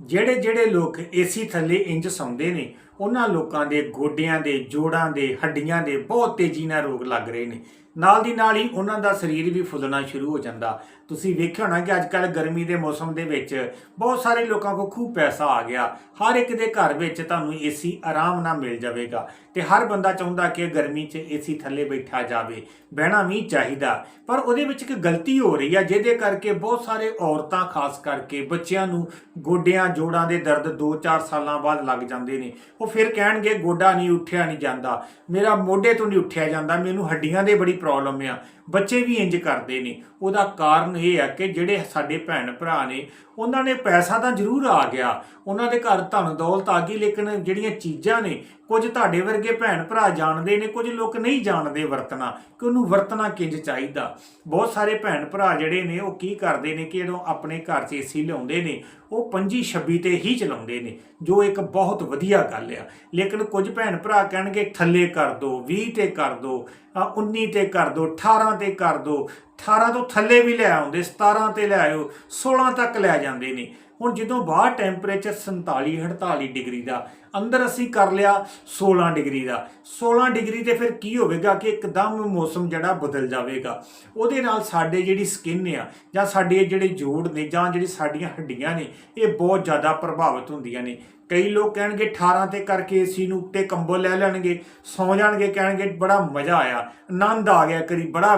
ਜਿਹੜੇ ਜਿਹੜੇ ਲੋਕ ਏਸੀ ਥੱਲੇ ਇੰਜ ਸੌਂਦੇ ਨੇ ਉਹਨਾਂ ਲੋਕਾਂ ਦੇ ਗੋਡਿਆਂ ਦੇ, ਜੋੜਾਂ ਦੇ, ਹੱਡੀਆਂ ਦੇ ਬਹੁਤ ਤੇਜ਼ੀ ਨਾਲ ਰੋਗ ਲੱਗ ਰਹੇ ਨੇ। ਨਾਲ ਦੀ ਨਾਲ ਹੀ ਉਹਨਾਂ ਦਾ ਸਰੀਰ ਵੀ ਫੁੱਲਣਾ ਸ਼ੁਰੂ ਹੋ ਜਾਂਦਾ। ਤੁਸੀਂ ਵੇਖਿਆ ਹੋਣਾ ਕਿ ਅੱਜ ਕੱਲ ਗਰਮੀ ਦੇ ਮੌਸਮ ਦੇ ਵਿੱਚ ਬਹੁਤ ਸਾਰੇ ਲੋਕਾਂ ਕੋਲ ਖੂਬ ਪੈਸਾ ਆ ਗਿਆ। ਹਰ ਇੱਕ ਦੇ ਘਰ ਵਿੱਚ ਤੁਹਾਨੂੰ ਏਸੀ ਆਰਾਮ ਨਾਲ ਮਿਲ ਜਾਵੇਗਾ ਤੇ ਹਰ ਬੰਦਾ ਚਾਹੁੰਦਾ ਕਿ ਗਰਮੀ 'ਚ ਏਸੀ ਥੱਲੇ ਬੈਠਾ ਜਾਵੇ। ਬਹਿਣਾ ਵੀ ਚਾਹੀਦਾ। ਪਰ ਉਹਦੇ ਵਿੱਚ ਇੱਕ ਗਲਤੀ ਹੋ ਰਹੀ ਆ, ਜਿਹਦੇ ਕਰਕੇ ਬਹੁਤ ਸਾਰੇ ਔਰਤਾਂ ਖਾਸ ਕਰਕੇ ਬੱਚਿਆਂ ਨੂੰ ਗੋਡਿਆਂ, ਜੋੜਾਂ ਦੇ ਦਰਦ 2-4 ਸਾਲਾਂ ਬਾਅਦ ਲੱਗ ਜਾਂਦੇ ਨੇ। ਉਹ ਫਿਰ ਕਹਿਣਗੇ, ਗੋਡਾ ਨਹੀਂ ਉੱਠਿਆ, ਨਹੀਂ ਜਾਂਦਾ। ਮੇਰਾ ਮੋਢੇ ਤੋਂ ਨਹੀਂ ਉੱਠਿਆ ਜਾਂਦਾ, ਮੈਨੂੰ ਹੱਡੀਆਂ ਦੇ ਬੜੀ ਪ੍ਰੋਬਲਮ ਆ। ਬੱਚੇ ਵੀ ਇੰਜ ਕਰਦੇ ਨੇ। ਉਹਦਾ ਕਾਰਨ ਇਹ ਆ ਕਿ ਜਿਹੜੇ ਸਾਡੇ ਭੈਣ ਭਰਾ ਨੇ, ਉਹਨਾਂ ਨੇ ਪੈਸਾ ਤਾਂ ਜ਼ਰੂਰ ਆ ਗਿਆ। ਉਹਨਾਂ ਦੇ ਘਰ ਧਨ ਦੌਲਤ ਆ ਗਈ, ਲੇਕਿਨ ਜਿਹੜੀਆਂ ਚੀਜ਼ਾਂ ਨੇ ਕੁਝ ਤੁਹਾਡੇ ਵਰਗੇ ਭੈਣ ਭਰਾ ਜਾਣਦੇ ਨੇ ਕੁਝ ਲੋਕ ਨਹੀਂ ਜਾਣਦੇ ਵਰਤਣਾ ਕਿ ਉਹਨੂੰ ਵਰਤਣਾ ਕਿੰਜ ਚਾਹੀਦਾ? ਬਹੁਤ ਸਾਰੇ ਭੈਣ ਭਰਾ ਜਿਹੜੇ ਨੇ ਉਹ ਕੀ ਕਰਦੇ ਨੇ ਕਿ ਜਦੋਂ ਆਪਣੇ ਘਰ 'ਚ ਏਸੀ ਲਿਆਉਂਦੇ ਨੇ ਉਹ 25 26 ਤੇ ਹੀ ਚਲਾਉਂਦੇ ਨੇ ਜੋ ਇੱਕ ਬਹੁਤ ਵਧੀਆ ਗੱਲ ਆ। ਲੇਕਿਨ ਕੁਝ ਭੈਣ ਭਰਾ ਕਹਿਣਗੇ ਥੱਲੇ ਕਰ ਦੋ 20 ਤੇ ਕਰ ਦੋ ਅ, 19 ਤੇ ਕਰ ਦੋ 18 ਤੇ ਕਰ ਦੋ 18 ਤੋਂ ਥੱਲੇ ਵੀ ਲੈ ਆਉਂਦੇ 17 ਤੇ ਲੈ ਆਇਓ 16 ਤੱਕ ਲੈ ਜਾਂਦੇ ਨੇ। ਹੁਣ ਜਦੋਂ ਬਾਹਰ ਟੈਂਪਰੇਚਰ 47 48 ਡਿਗਰੀ ਦਾ, ਅੰਦਰ ਅਸੀਂ ਕਰ ਲਿਆ 16 ਡਿਗਰੀ ਦਾ। 16 ਡਿਗਰੀ ਤੇ ਫਿਰ ਕੀ ਹੋਵੇਗਾ ਕਿ ਇੱਕਦਮ ਮੌਸਮ ਜਿਹੜਾ ਬਦਲ ਜਾਵੇਗਾ। ਉਹਦੇ ਨਾਲ ਸਾਡੇ ਜਿਹੜੀ ਸਕਿਨ ਆ, ਜਾਂ ਸਾਡੇ ਜਿਹੜੇ ਜੋੜ ਨੇ, ਜਾਂ ਜਿਹੜੀ ਸਾਡੀਆਂ ਹੱਡੀਆਂ ਨੇ, ਇਹ ਬਹੁਤ ਜ਼ਿਆਦਾ ਪ੍ਰਭਾਵਿਤ ਹੁੰਦੀਆਂ ਨੇ। ਕਈ ਲੋਕ ਕਹਿਣਗੇ 18 ਤੇ ਕਰਕੇ ਏਸੀ ਨੂੰ ਉੱਤੇ ਕੰਬਲ ਲੈ ਲੈਣਗੇ, ਸੌ ਜਾਣਗੇ, ਕਹਿਣਗੇ ਬੜਾ ਮਜ਼ਾ ਆਇਆ, ਆਨੰਦ ਆ ਗਿਆ ਕਰੀ, ਬੜਾ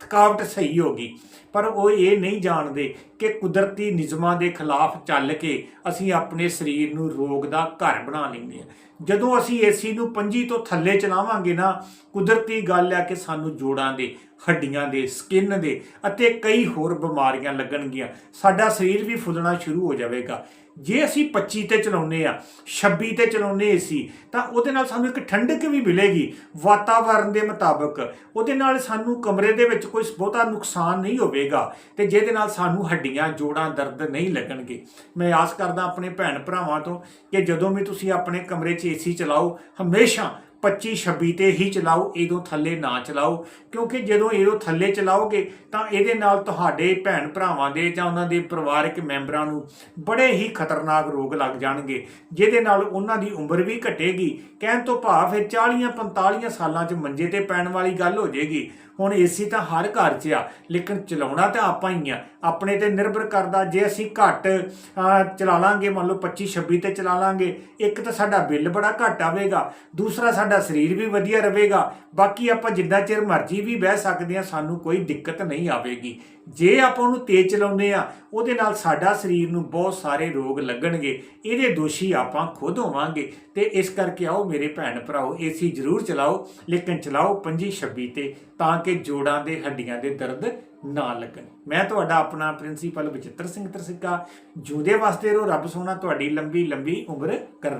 ਥਕਾਵਟ ਸਹੀ ਹੋ ਗਈ। ਪਰ ਉਹ ਇਹ ਨਹੀਂ ਜਾਣਦੇ ਕਿ ਕੁਦਰਤੀ ਨਿਯਮਾਂ ਦੇ ਖਿਲਾਫ ਚੱਲ ਕੇ ਅਸੀਂ ਆਪਣੇ ਸਰੀਰ ਨੂੰ ਰੋਗ ਦਾ ਘਰ ਬਣਾ ਲੈਂਦੇ ਹਾਂ। ਜਦੋਂ ਅਸੀਂ ਏਸੀ ਨੂੰ 25 ਤੋਂ ਥੱਲੇ ਚਲਾਵਾਂਗੇ ਨਾ, ਕੁਦਰਤੀ ਗੱਲ ਹੈ ਕਿ ਸਾਨੂੰ ਜੋੜਾਂ ਦੇ ਹੱਡੀਆਂ ਦੇ ਸਕਿਨ ਦੇ ਅਤੇ ਕਈ ਹੋਰ ਬਿਮਾਰੀਆਂ ਲੱਗਣਗੀਆਂ। ਸਾਡਾ ਸਰੀਰ ਵੀ ਫੁੱਲਣਾ ਸ਼ੁਰੂ ਹੋ ਜਾਵੇਗਾ। ਜੇ ਅਸੀਂ 25 ਤੇ ਚਲਾਉਨੇ ਆ 26 ਤੇ ਚਲਾਉਨੇ ਸੀ, ਤਾਂ ਉਹਦੇ ਨਾਲ ਸਾਨੂੰ ਇੱਕ ਠੰਡਕ ਵੀ ਮਿਲੇਗੀ ਵਾਤਾਵਰਣ ਦੇ ਮੁਤਾਬਕ। ਉਹਦੇ ਨਾਲ ਸਾਨੂੰ ਕਮਰੇ ਦੇ ਵਿੱਚ ਕੋਈ ਬਹੁਤਾ ਨੁਕਸਾਨ ਨਹੀਂ ਹੋਵੇਗਾ ਤੇ ਜਿਹਦੇ ਨਾਲ ਸਾਨੂੰ ਹੱਡੀਆਂ, ਜੋੜਾਂ ਦਰਦ ਨਹੀਂ ਲੱਗਣਗੇ। ਮੈਂ ਆਸ ਕਰਦਾ ਆਪਣੇ ਭੈਣ ਭਰਾਵਾਂ ਤੋਂ ਕਿ ਜਦੋਂ ਵੀ ਤੁਸੀਂ ਆਪਣੇ ਕਮਰੇ 'ਚ ਏਸੀ ਚਲਾਓ, ਹਮੇਸ਼ਾ 25 26 ਤੇ ਹੀ ਚਲਾਓ, ਇਹਦੋਂ ਥੱਲੇ ਨਾ ਚਲਾਓ। ਕਿਉਂਕਿ ਜਦੋਂ ਇਹਦੋਂ ਥੱਲੇ ਚਲਾਓਗੇ, ਤਾਂ ਇਹਦੇ ਨਾਲ ਤੁਹਾਡੇ ਭੈਣ ਭਰਾਵਾਂ ਦੇ ਜਾਂ ਉਹਨਾਂ ਦੇ ਪਰਿਵਾਰਕ ਮੈਂਬਰਾਂ ਨੂੰ ਬੜੇ ਹੀ ਖਤਰਨਾਕ ਰੋਗ ਲੱਗ ਜਾਣਗੇ, ਜਿਹਦੇ ਨਾਲ ਉਹਨਾਂ ਦੀ ਉਮਰ ਵੀ ਘਟੇਗੀ। ਕਹਿਣ ਤੋਂ ਭਾਵ ਫਿਰ 40 45 ਸਾਲਾਂ 'ਚ ਮੰਜੇ ਤੇ ਪੈਣ ਵਾਲੀ ਗੱਲ ਹੋ ਜਾਏਗੀ। ਹੁਣ ਏਸੀ ਤਾਂ ਹਰ ਘਰ 'ਚ ਆ, ਲੇਕਿਨ ਚਲਾਉਣਾ ਤਾਂ ਆਪਾਂ ਹੀ ਆ। ਆਪਣੇ ਤੇ ਨਿਰਭਰ ਕਰਦਾ, ਜੇ ਅਸੀਂ ਘੱਟ ਚਲਾ ਲਾਂਗੇ, ਮੰਨ ਲਓ 25 26 ਤੇ ਚਲਾ ਲਾਂਗੇ, ਇੱਕ ਤਾਂ ਸਾਡਾ ਬਿੱਲ ਬੜਾ ਘੱਟ ਆਵੇਗਾ, ਦੂਸਰਾ ਸਾਡਾ ਸਰੀਰ ਵੀ ਵਧੀਆ ਰਹੇਗਾ। ਬਾਕੀ ਆਪਾਂ ਜਿੰਨਾ ਚਿਰ ਮਰਜ਼ੀ ਵੀ ਬਹਿ ਸਕਦੇ ਆ ਸਾਨੂੰ ਕੋਈ ਦਿੱਕਤ ਨਹੀਂ ਆਵੇਗੀ। ਜੇ ਆਪਾਂ ਉਹਨੂੰ ਤੇਜ਼ ਚਲਾਉਂਦੇ ਆ ਉਹਦੇ ਨਾਲ ਸਾਡਾ ਸਰੀਰ ਨੂੰ ਬਹੁਤ ਸਾਰੇ ਰੋਗ ਲੱਗਣਗੇ। ਇਹਦੇ ਦੋਸ਼ੀ ਆਪਾਂ ਖੁਦ ਹੋਵਾਂਗੇ। ਤੇ ਇਸ ਕਰਕੇ ਆਓ ਮੇਰੇ ਭੈਣ ਭਰਾਓ, ਏਸੀ ਜ਼ਰੂਰ ਚਲਾਓ, ਲੇਕਿਨ ਚਲਾਓ 25 26 ਤੇ, ਤਾਂ ਕਿ ਜੋੜਾਂ ਦੇ ਹੱਡੀਆਂ ਦੇ ਦਰਦ ਨਾ ਲੱਗਣ। ਮੈਂ ਤੁਹਾਡਾ ਆਪਣਾ ਪ੍ਰਿੰਸੀਪਲ ਬਚਿੱਤਰ ਸਿੰਘ ਤਰਸਿੱਕਾ, ਜੂਦੇ ਵਾਸਤੇ ਰੋ, ਰੱਬ ਸੋਨਾ ਤੁਹਾਡੀ ਲੰਬੀ ਲੰਬੀ ਉਮਰ ਕਰਨ।